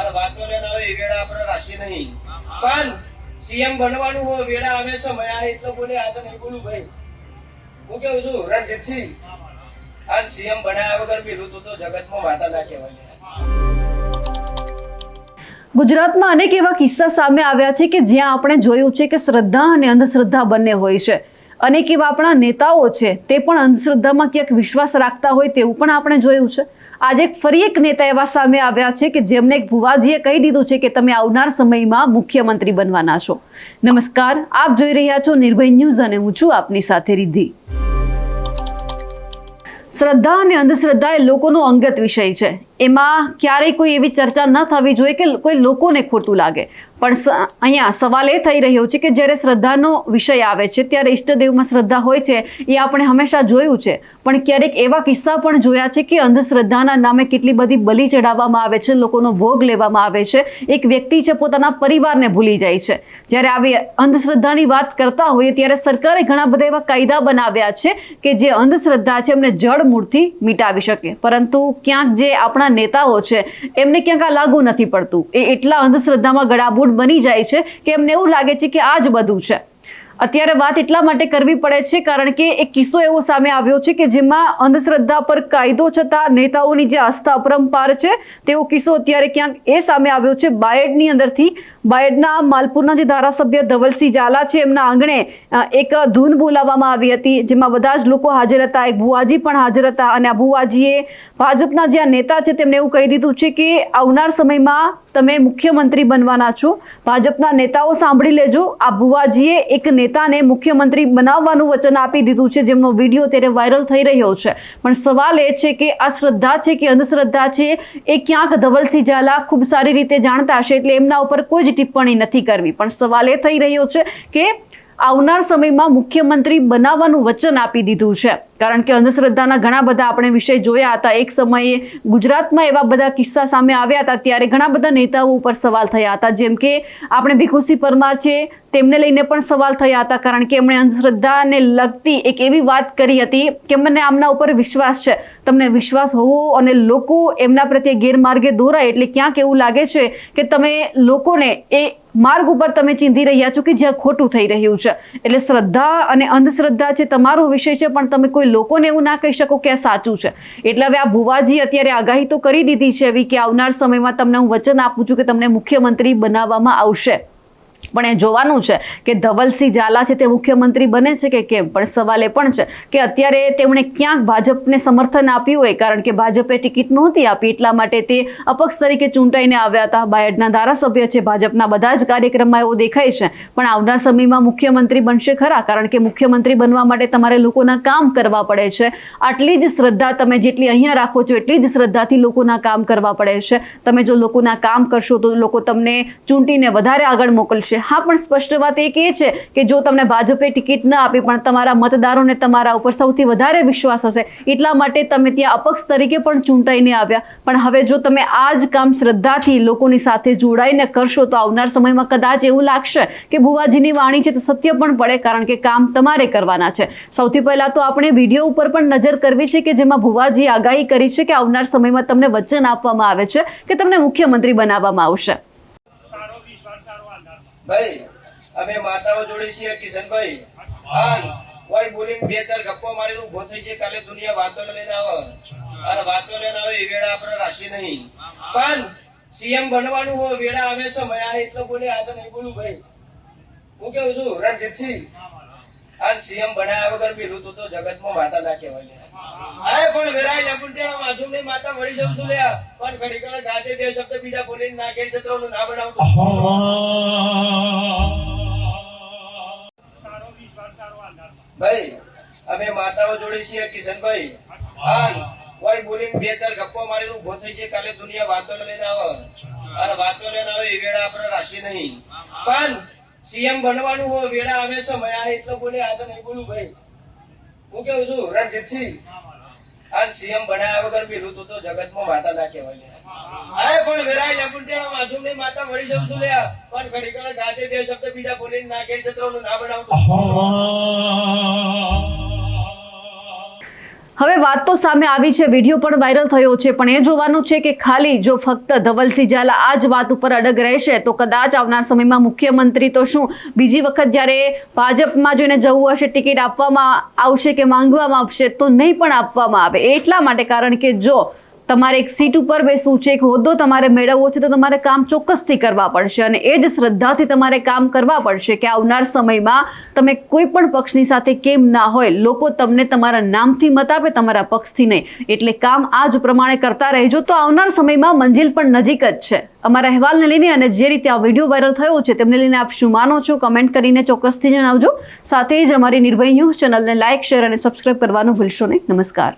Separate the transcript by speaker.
Speaker 1: અને વાતો લેના હોય એ વેળા આપણે રાશિ નહીં. પણ સીએમ બનવાનું હોય વેળા આવે સમય આ એટલો બોલે આ તો નહીં બોલું ભાઈ. હું કેવું છું રણજીતસિંહ આ સીએમ બનાવ્યા વગર પેલું તો તો જગતમાં માતા ના કહેવાય.
Speaker 2: ગુજરાતમાં અનેક એવા કિસ્સા સામે આવ્યા છે કે જ્યાં આપણે જોયું છે કે શ્રદ્ધા અને અંધશ્રદ્ધા બંને હોય છે. અનેક એવા આપણા નેતાઓ છે તે પણ અંધશ્રદ્ધામાં ક્યાંક વિશ્વાસ રાખતા હોય તેવું પણ આપણે જોયું છે. આજે ફરી એક નેતા એવા સામે આવ્યા છે કે જેમને ભુવાજીએ કહી દીધું છે કે તમે આવનાર સમયમાં મુખ્યમંત્રી બનવાના છો. નમસ્કાર, આપ જોઈ રહ્યા છો નિર્ભય ન્યૂઝ અને હું છું આપની સાથે રિદ્ધિ. શ્રદ્ધા અને અંધશ્રદ્ધા એ લોકોનો અંગત વિષય છે. એમાં ક્યારેય કોઈ એવી ચર્ચા ન થવી જોઈએ કે કોઈ લોકોને ખોટું લાગે. પણ અહીંયા સવાલ એ થઈ રહ્યો છે કે જ્યારે શ્રદ્ધાનો વિષય આવે છે, ત્યારે ઈષ્ટદેવમાં શ્રદ્ધા હોય છે, એ આપણે હંમેશા જોયું છે. પણ ક્યારેક એવા કિસ્સા પણ જોયા છે કે અંધશ્રદ્ધાના નામે કેટલી બધી બલિ ચડાવવામાં આવે છે, લોકોનો ભોગ લેવામાં આવે છે. એક વ્યક્તિ છે, પોતાના પરિવારને ભૂલી જાય છે. જ્યારે આવી અંધશ્રદ્ધાની વાત કરતા હોઈએ, ત્યારે સરકારે ઘણા બધા એવા કાયદા બનાવ્યા છે કે જે અંધશ્રદ્ધા છે, એમને જડ મૂળથી મિટાવી શકે. પરંતુ ક્યાંક જે આપણા નેતાઓ છે, એમને ક્યાંક આ લાગુ નથી પડતું. એ એટલા અંધશ્રદ્ધામાં ગળાબૂટ બની જાય છે કે એમને એવું લાગે છે કે આ જ બધું છે. અત્યારે વાત એટલા માટે કરવી પડે છે કારણ કે એક કિસ્સો એવો સામે આવ્યો છે કે જેમાં અંધશ્રદ્ધા પર કાયદો છતાં નેતાઓની જે આસ્થા અપરંપાર છે, તેવો કિસ્સો અત્યારે ક્યાંક એ સામે આવ્યો છે. બાયડની અંદરથી, બાયડના માલપુરના જે ધારાસભ્ય ધવલસિંહ ઝાલા છે, એમના આંગણે એક ધૂન બોલાવવામાં આવી હતી, જેમાં બધા જ લોકો હાજર હતા. એક ભુવાજી પણ હાજર હતા અને આ ભુવાજીએ ભાજપના જે આ નેતા છે તેમણે એવું કહી દીધું છે કે આવનાર સમયમાં તમે મુખ્યમંત્રી બનવાના છો. ભાજપના નેતાઓ સાંભળી લેજો. આ ભુવાજીએ એક નેતાને મુખ્યમંત્રી બનાવવાનું વચન આપી દીધું છે. જેમનો વીડિયો ત્યારે વાયરલ થઈ રહ્યો છે. પણ સવાલ એ છે કે આ શ્રદ્ધા છે કે અંધશ્રદ્ધા છે એ ક્યાંક ધવલસિંહ ઝાલા ખૂબ સારી રીતે જાણતા હશે એટલે એમના ઉપર કોઈ જ ટિપ્પણી નથી કરવી. પણ સવાલ એ થઈ રહ્યો છે કે આવનાર સમયમાં મુખ્યમંત્રી બનાવવાનું વચન આપી દીધું છે. કારણ કે અંધશ્રદ્ધાના ઘણા બધા આપણે વિષય જોયા હતા. એક સમયે ગુજરાતમાં એવા બધા કિસ્સા સામે આવ્યા હતા, ત્યારે ઘણા બધા નેતાઓ ઉપર સવાલ થયા હતા. જેમ કે આપણે ભીખુસિંહ પરમાર છે, તેમને લઈને પણ સવાલ થયા હતા, કારણ કે એમણે અંધશ્રદ્ધાને લગતી એક એવી વાત કરી હતી કે મને આમના ઉપર વિશ્વાસ છે. તમને વિશ્વાસ હોવો અને લોકો એમના પ્રત્યે ગેરમાર્ગે દોરાય એટલે ક્યાંક એવું લાગે છે કે તમે લોકોને એ માર્ગ ઉપર તમે ચીંધી રહ્યા છો કે જ્યાં ખોટું થઈ રહ્યું છે. એટલે શ્રદ્ધા અને અંધશ્રદ્ધા છે તમારો વિષય છે, પણ તમે કોઈ લોકોને એવું ના કહી શકો કે આ સાચું છે. એટલે હવે આ ભુવાજી અત્યારે આગાહી તો કરી દીધી છે એવી કે આવનાર સમયમાં તમને હું વચન આપું છું કે તમને મુખ્યમંત્રી બનાવવામાં આવશે. પણ એ જોવાનું છે કે ધવલસિંહ ઝાલા છે તે મુખ્યમંત્રી બને છે કે કેમ? પણ સવાલ એ પણ છે કે અત્યારે તેમણે ક્યાંક ભાજપને સમર્થન આપ્યું હોય, કારણ કે ભાજપે ટિકિટ નહોતી આપી, એટલા માટે તે અપક્ષ તરીકે ચૂંટાઈને આવ્યા હતા. બાયડના ધારાસભ્ય છે, ભાજપના બધા જ કાર્યક્રમમાં એવું દેખાય છે. પણ આવનાર સમયમાં મુખ્યમંત્રી બનશે ખરા, કારણ કે મુખ્યમંત્રી બનવા માટે તમારે લોકોના કામ કરવા પડે છે. આટલી જ શ્રદ્ધા તમે જેટલી અહીંયા રાખો છો, એટલી જ શ્રદ્ધાથી લોકોના કામ કરવા પડે છે. તમે જો લોકોના કામ કરશો તો લોકો તમને ચૂંટીને વધારે આગળ મોકલશે. હા, પણ સ્પષ્ટ વાત એક એ છે કે જો તમને ભાજપે ટિકિટ ન આપી, પણ તમારા મતદારોને તમારા ઉપર સૌથી વધારે વિશ્વાસ હશે, એટલા માટે તમે ત્યાં અપક્ષ તરીકે પણ ચૂંટાઈને આવ્યા. પણ હવે જો તમે આ જ કામ શ્રદ્ધાથી લોકોની સાથે જોડાઈને કરશો, તો આવનાર સમયમાં કદાચ એવું લાગશે કે ભુવાજીની વાણી છે તો સત્ય પણ પડે, કારણ કે કામ તમારે કરવાના છે. સૌથી પહેલા તો આપણે વીડિયો ઉપર પણ નજર કરવી છે કે જેમાં ભુવાજી આગાહી કરી છે કે આવનાર સમયમાં તમને વચન આપવામાં આવે છે, કે તમને મુખ્યમંત્રી બનાવવામાં આવશે.
Speaker 1: ભાઈ, અમે માતાઓ જોડે છીએ, કિશનભાઈ. કોઈ બોલીને બે ચાર ગપ્પો મારી ઊભો થઈ જાય કાલે દુનિયા વાતો લઈને આવે. અને વાતો લઈને આવે, એ વેળા આપણે રાશી નહીં. પણ, સીએમ બનવાનું હોય, વેળા આવે સમય આ એટલો બોલે આજે નહીં બોલું, ભાઈ. હું કેવું છું? રણજીતસિંહ આ સીએમ બનાયા વગર પેલું તો જગતમાં માતા ના કહેવાય. અરે, પણ વેરાય લેપુટિયા માધુમ નહીં, માતા મળી જવું છું, લ્યા. પણ ઘડી ઘડી ગાજે બે શબ્દ બીજા બોલીને ના કહે જતરોનું ના બનાવતો ભાઈ, અમે માતાઓ જોડે છીએ, કિશનભાઈ. કોઈ બોલીને બે ચાર ગપ્પો મારી ઊભો થઈ જાય કાલે દુનિયા વાતો લઈને આવે. અને વાતો લઈને આવે એ વેળા આપણે રાશિ નહીં. પણ સીએમ બનવાનું હોય, વેળા આવે સમય આ એટલો બોલે, આ તો નહીં બોલું ભાઈ. હું કેવું છું? રણજીતસિંહ આ સીએમ બનાવ્યા વગર પેલું તો તો જગતમાં માતા ના કહેવાય. અરે, પણ વેરાય લેપુટિયા માધુમ નહીં, માતા મળી જવું છું લ્યા. પણ ઘડી ઘડી ગાજે બે શબ્દ બીજા બોલીને ના કહે જતો ના બનાવતો
Speaker 2: હવે વાત તો સામે આવી છે, વીડિયો પણ વાયરલ થયો છે, પણ એ જોવાનું છે કે ખાલી જો ફક્ત ધવલસિંહ ઝાલા આ જ વાત ઉપર અડગ રહેશે, તો કદાચ આવનાર સમયમાં મુખ્યમંત્રી તો શું? બીજી વખત જ્યારે ભાજપમાં જોઈને જવું હશે, ટિકિટ આપવામાં આવશે કે માંગવામાં આવશે, તો નહીં પણ આપવામાં આવે. એટલા માટે કારણ કે જો તમારે એક સીટ ઉપર બેસવું છે, એક હોદ્દો તમારે મેળવવો છે, તો તમારે કામ ચોક્કસથી કરવા પડશે અને એ જ શ્રદ્ધાથી તમારે કામ કરવા પડશે કે આવનાર સમયમાં તમે કોઈ પણ પક્ષની સાથે કેમ ના હોય, લોકો તમને તમારા નામથી મત આપે, તમારા પક્ષથી નહીં. એટલે કામ આ જ પ્રમાણે કરતા રહેજો, તો આવનાર સમયમાં મંજિલ પણ નજીક જ છે. અમારા અહેવાલને લઈને અને જે રીતે આ વીડિયો વાયરલ થયો છે, તેમને લઈને આપ શું માનો છો, કમેન્ટ કરીને ચોક્કસથી જણાવજો. સાથે જ અમારી નિર્ભય ન્યૂઝ ચેનલને લાઇક, શેર અને સબસ્ક્રાઇબ કરવાનું ભૂલશો નહીં. નમસ્કાર.